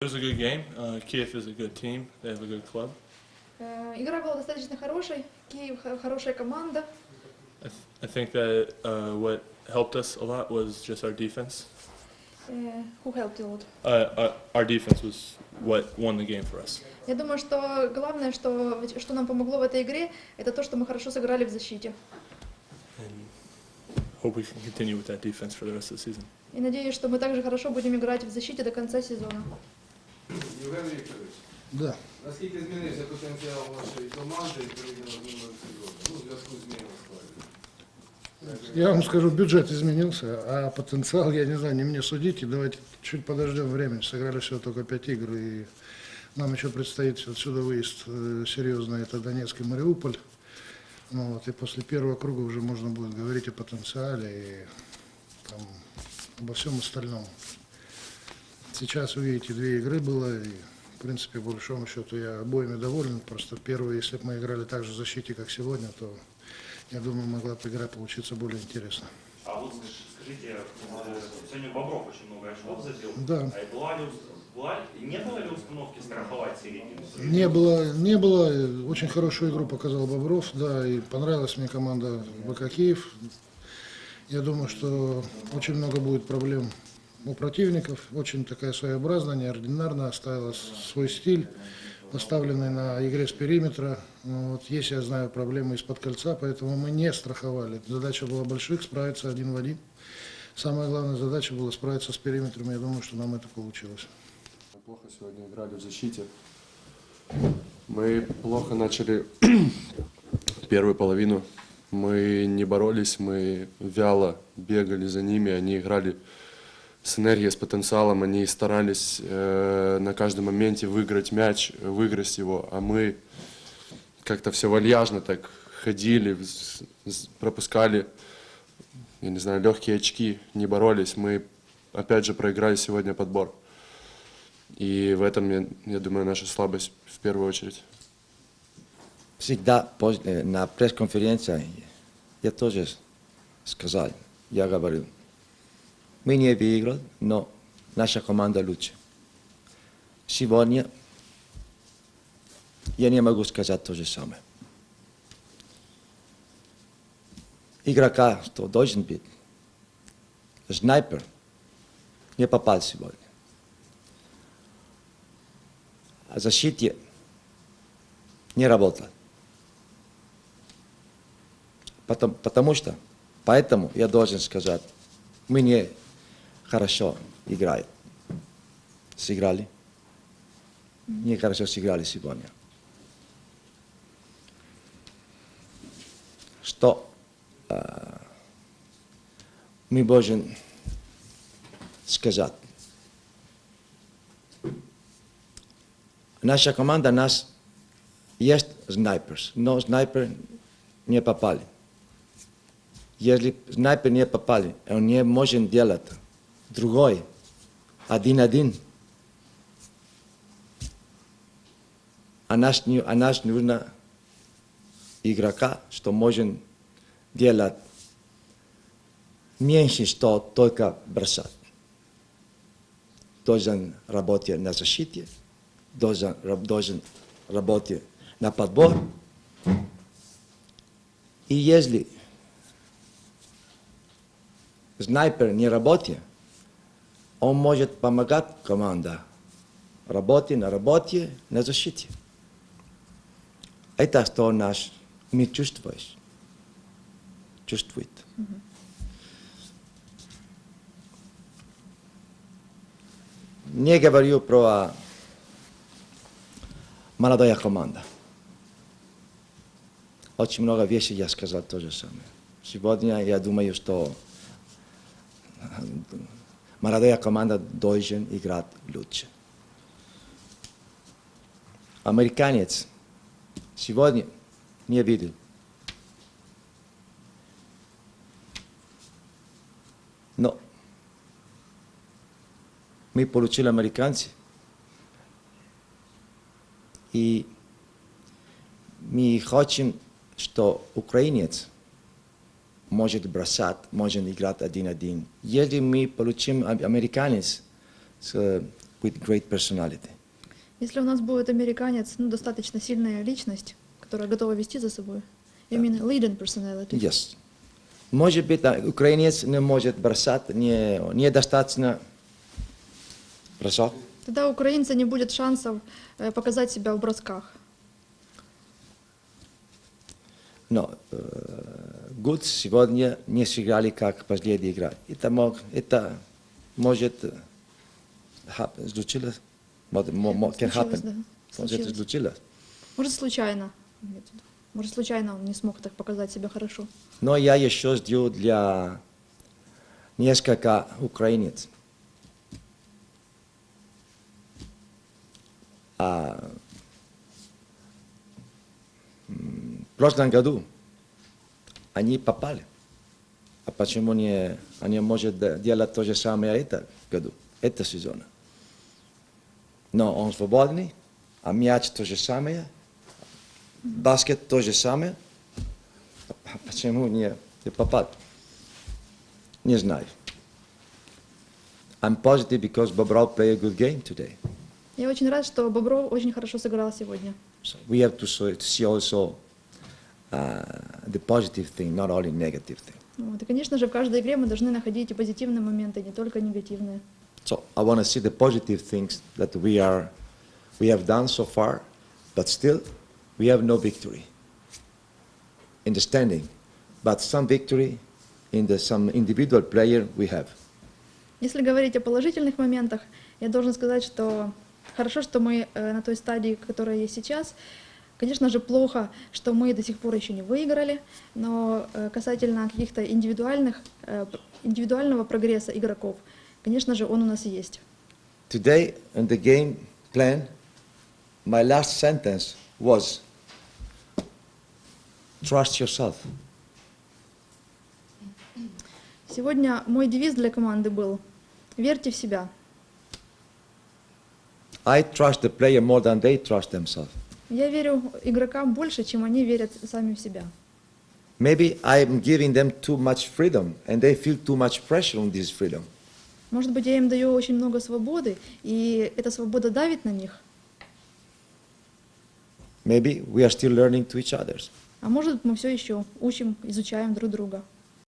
It was a good game. Uh, Kiev is a good team. They have a good club. Э, Игра была достаточно хорошей. Киев хорошая команда. I, th- I think that uh, what helped us a lot was just our defense. Э, Who helped you a lot? Uh, our, our defense was what won the game for us. Я думаю, что главное, что, что нам помогло в этой игре, это то, что мы хорошо сыграли в защите. And hope we can continue with that defense for the rest of the season. И надеюсь, что мы также хорошо будем играть в защите до конца сезона. Євген Вікторович, Да. наскільки змінився потенціал вашої команди порівняно з минулим сезоном? Ну, в зв'язку з зміною складу. Я вам скажу, бюджет изменился, а потенциал, я не знаю, не мне судить. И давайте чуть подождем времени. Сыграли всего только пять игр, и нам еще предстоит отсюда выезд э, серьезный, это Донецк и Мариуполь. Ну, вот, и после первого круга уже можно будет говорить о потенциале и там, обо всем остальном. Сейчас, увидите, две игры было, и, в принципе, по большому счету, я обоими доволен. Просто первое, если бы мы играли так же в защите, как сегодня, то, я думаю, могла бы игра получиться более интересной. А вот скаж- скажите, э, сегодня Бобров очень много очков забил. Да. А была ли, была, не было ли установки страховать середину? Не было, не было. Очень хорошую игру показал Бобров, да, и понравилась мне команда БК Киев. Я думаю, что очень много будет проблем у противников. Очень такая своеобразная, неординарная, оставила свой стиль, поставленный на игре с периметра. Ну, Вот есть, я знаю, проблемы из-под кольца, поэтому мы не страховали. Задача была больших, справиться один в один. Самая главная задача была справиться с периметром. Я думаю, что нам это получилось. Плохо сегодня играли в защите. Мы плохо начали первую половину. Мы не боролись, мы вяло бегали за ними, они играли с энергией, с потенциалом, они старались э, на каждом моменте выиграть мяч, выиграть его, а мы как-то все вальяжно так ходили, пропускали, я не знаю, легкие очки, не боролись. Мы опять же проиграли сегодня подбор. И в этом, я, я думаю, наша слабость в первую очередь. всегда э, на пресс-конференции я тоже сказал, я говорю, мы не выиграли, но наша команда лучше. Сегодня я не могу сказать то же самое. Игрока, что должен быть, снайпер, не попал сегодня. А защите не работал. Потому, потому что, поэтому я должен сказать, мы не хорошо играем. Сыграли. Не хорошо сыграли сегодня. Что а, мы можем сказать? Наша команда нас есть снайпер, но снайпер не попали. Если снайпер не попали, он не может делать другой, один-один. А не- а нас нужно игрока, что может делать меньше, что только бросать. Должен работать на защите, должен, должен работать на подбор. И если снайпер не работает, он может помогать команде работе, на работе, на защите. Это что наш мы чувствуешь. Чувствует. Не говорю про молодая команда. Очень много вещей я сказал то же самое. Сегодня я думаю, что молодая команда должен играть лучше. Американец сегодня не видел. Но мы получили американцы. И мы хотим, что украинец может бросать, может играть один-один. Если мы получим американец с with great personality. Если у нас будет американец, ну, достаточно сильная личность, которая готова вести за собой, you mean leading personality? Yes. Может быть, а, украинец не может бросать, не, недостаточно бросок. Тогда у украинца не будет шансов э, показать себя в бросках. Но э, Гуд сегодня не сыграли как последняя игра. Это, мог, это может happen, случилось. Может, can happen. да. Может, Случилось. случилось. Может, случайно. Может, случайно он не смог так показать себя хорошо. Но я еще жду для несколько украинец. А, в прошлом году они попали. А почему не, они могут де- делать то же самое это году, это сезон? Но он свободный, а мяч то же самое, баскет то же самое. А Почему не, не попал? Не знаю. I'm positive because Bobrov played a good game today. Я очень рад, что Бобров очень хорошо сыграл сегодня. So we have to see also uh, the positive thing, not only negative thing. Вот. И, конечно же, в каждой игре мы должны находить и позитивные моменты, не только негативные. So I want to see the positive things that we are, we have done so far, but still we have no victory in the standing, but some victory in the some individual player we have. Если говорить о положительных моментах, я должен сказать, что хорошо, что мы э, на той стадии, которая есть сейчас. Конечно же, плохо, что мы до сих пор еще не выиграли, но э, касательно каких-то индивидуальных, э, индивидуального прогресса игроков, конечно же, он у нас есть. Today in the game plan, my last sentence was trust yourself. Сегодня мой девиз для команды был «Верьте в себя». I trust the player more than they trust themselves. Я верю игрокам больше, чем они верят сами в себя. Maybe I'm giving them too much freedom and they feel too much pressure on this freedom. Может быть, я им даю очень много свободы, и эта свобода давит на них. Maybe we are still learning to each other. А может, мы все еще учим, изучаем друг друга.